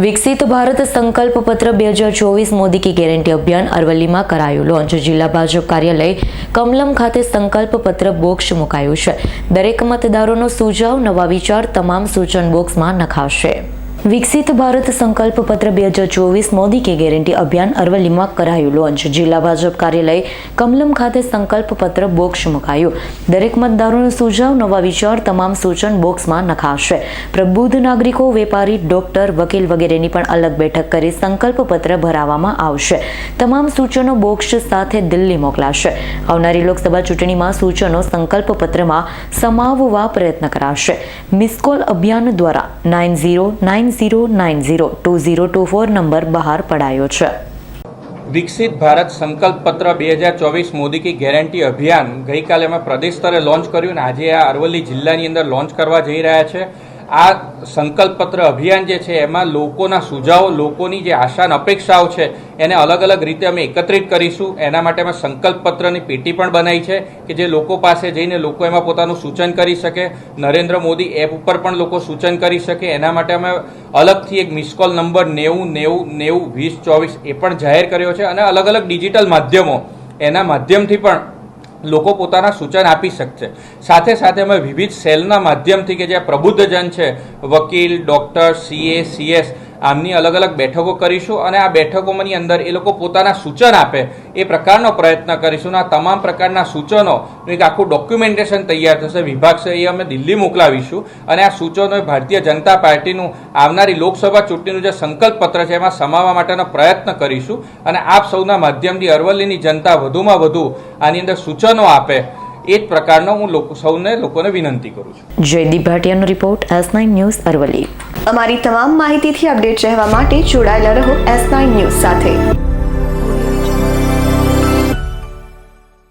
વિકસિત ભારત સંકલ્પ પત્ર બે હજાર ચોવીસ મોદી કી ગેરંટી અભિયાન અરવલ્લીમાં કરાયું લોન્ચ. જિલ્લા ભાજપ કાર્યાલય કમલમ ખાતે સંકલ્પ પત્ર બોક્સ મુકાયું છે. દરેક મતદારોનો સુઝાવ, નવા વિચાર, તમામ સૂચન બોક્સમાં નખાશે. વિકસિત ભારત સંકલ્પ પત્ર બે હજાર ચોવીસ મોદી કે ગેરંટી અભિયાન અરવલ્લીમાં કરાયું લોન્ચ. જિલ્લા ભાજપ કાર્યાલય કમલમ ખાતે સંકલ્પ પત્ર બોક્સ મુકાયું. દરેક મતદારોનો સુઝાવ, નવા વિચાર, તમામ સૂચન બોક્સમાં નખાશે. પ્રબુદ્ધ નાગરિકો, વેપારી, ડોક્ટર, વકીલ વગેરેની પણ અલગ બેઠક કરી સંકલ્પ પત્ર ભરાવવામાં આવશે. તમામ સૂચનો બોક્સ સાથે દિલ્હી મોકલાશે. આવનારી લોકસભા ચૂંટણીમાં સૂચનો સંકલ્પ પત્રમાં સમાવવા પ્રયત્ન કરાશે. મિસકોલ અભિયાન દ્વારા nine zero, nine zero nine zero two zero two four number બહાર પડાયો છે વિકસિત ભારત સંકલ્પ પત્ર બે હજાર ચોવીસ મોદી કી ગેરંટી અભિયાન ગઈકાલે અમે પ્રદેશ સ્તરે લોન્ચ કર્યું અને આજે આ અરવલ્લી જિલ્લાની અંદર લોન્ચ કરવા જઈ રહ્યા છે આ સંકલ્પ પત્ર અભિયાન જે છે, એમાં લોકોના સુઝાવો, લોકોની જે આશા અને અપેક્ષાઓ છે, એને અલગ અલગ રીતે અમે એકત્રિત કરીશું. એના માટે અમે સંકલ્પ પત્રની પેટી પણ બનાવી છે કે જે લોકો પાસે જઈને લોકો એમાં પોતાનું સૂચન કરી શકે. નરેન્દ્ર મોદી એપ ઉપર પણ લોકો સૂચન કરી શકે. એના માટે અમે અલગથી એક મિસકોલ નંબર નેવું નેવું નેવું, વીસ, ચોવીસ એ પણ જાહેર કર્યો છે. અને અલગ અલગ ડિજિટલ માધ્યમો એના માધ્યમથી પણ લોકો પોતાના સૂચન આપી શકશે. સાથે સાથે અમે વિવિધ સેલના માધ્યમથી કે જે પ્રબુદ્ધજન છે, વકીલ, ડૉક્ટર સીએ સીએસ આમની અલગ અલગ બેઠકો કરીશું અને આ બેઠકોની અંદર એ લોકો પોતાના સૂચન આપે. એ પ્રકારનો પ્રયત્ન કરીશું. આ તમામ પ્રકારના સૂચનો, એક આખું ડોક્યુમેન્ટેશન તૈયાર થશે. વિભાગ છે, એ અમે દિલ્હી મોકલાવીશું. અને આ સૂચનો ભારતીય જનતા પાર્ટીનું આવનારી લોકસભા ચૂંટણીનું જે સંકલ્પ પત્ર છે, એમાં સમાવવા માટેનો પ્રયત્ન કરીશું. અને આપ સૌના માધ્યમથી અરવલ્લીની જનતા વધુમાં વધુ આની અંદર સૂચનો આપે. એ જ પ્રકારનો હું લોકો સૌને લોકોને વિનંતી કરું છું. Jaydeep ભાટિયાનો report S nine news Aravalli. અમારી તમામ માહિતીથી અપડેટ રહેવા માટે જોડાયેલા રહો એસ નાઇન ન્યૂઝ સાથે.